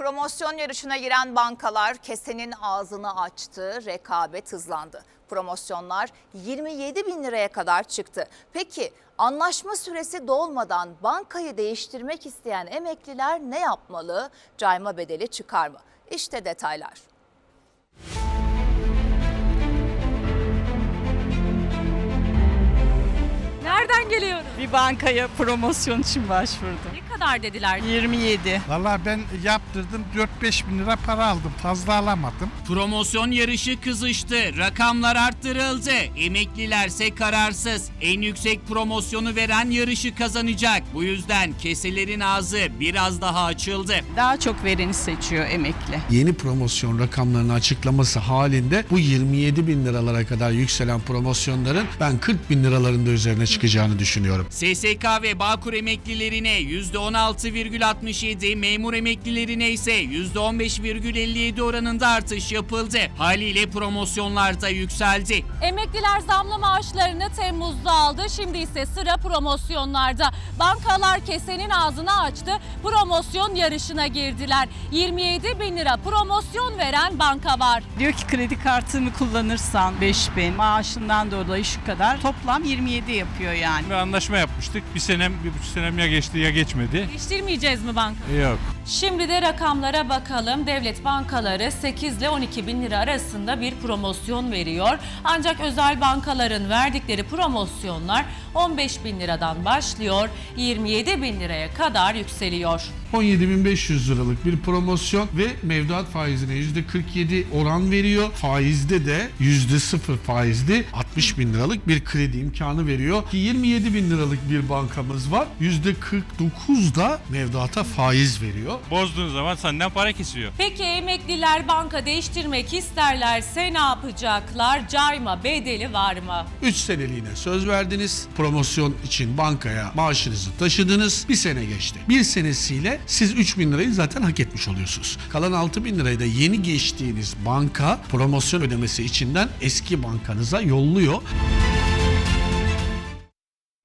Promosyon yarışına giren bankalar kesenin ağzını açtı, rekabet hızlandı. Promosyonlar 27 bin liraya kadar çıktı. Peki anlaşma süresi dolmadan bankayı değiştirmek isteyen emekliler ne yapmalı? Cayma bedeli çıkar mı? İşte detaylar. Nereden geliyorum? Bir bankaya promosyon için başvurdum. Ne kadar dediler? 27. Valla ben yaptırdım 4-5 bin lira para aldım fazla alamadım. Promosyon yarışı kızıştı. Rakamlar arttırıldı. Emeklilerse kararsız. En yüksek promosyonu veren yarışı kazanacak. Bu yüzden keselerin ağzı biraz daha açıldı. Daha çok vereni seçiyor emekli. yeni promosyon rakamlarını açıklaması halinde bu 27 bin liralara kadar yükselen promosyonların ben 40 bin liraların da üzerine çıkacağını düşünüyorum. SSK ve Bağkur emeklilerine %16,67, memur emeklilerine ise %15,57 oranında artış yapıldı. Haliyle promosyonlar da yükseldi. Emekliler zamlı maaşlarını Temmuz'da aldı. Şimdi ise sıra promosyonlarda. Bankalar kesenin ağzını açtı. Promosyon yarışına girdiler. 27 bin lira promosyon veren banka var. Diyor ki kredi kartını kullanırsan 5000 maaşından dolayı şu kadar toplam 27 yapıyor yani bir anlaşma yapmıştık. Bir senem, bir buçuk senem ya geçti ya geçmedi. Değiştirmeyeceğiz mi banka? E, yok. Şimdi de rakamlara bakalım. Devlet bankaları 8 ile 12 bin lira arasında bir promosyon veriyor. Ancak özel bankaların verdikleri promosyonlar 15 bin liradan başlıyor, 27 bin liraya kadar yükseliyor. 17.500 liralık bir promosyon ve mevduat faizine %47 oran veriyor. Faizde de %0 faizli 60 bin liralık bir kredi imkanı veriyor. 27 127 bin liralık bir bankamız var. %49 da mevduata faiz veriyor. Bozduğun zaman senden para kesiyor. Peki emekliler banka değiştirmek isterlerse ne yapacaklar? Cayma bedeli var mı? 3 seneliğine söz verdiniz. Promosyon için bankaya maaşınızı taşıdınız. Bir sene geçti. Bir senesiyle siz 3 bin lirayı zaten hak etmiş oluyorsunuz. Kalan 6 bin lirayı da yeni geçtiğiniz banka promosyon ödemesi içinden eski bankanıza yolluyor.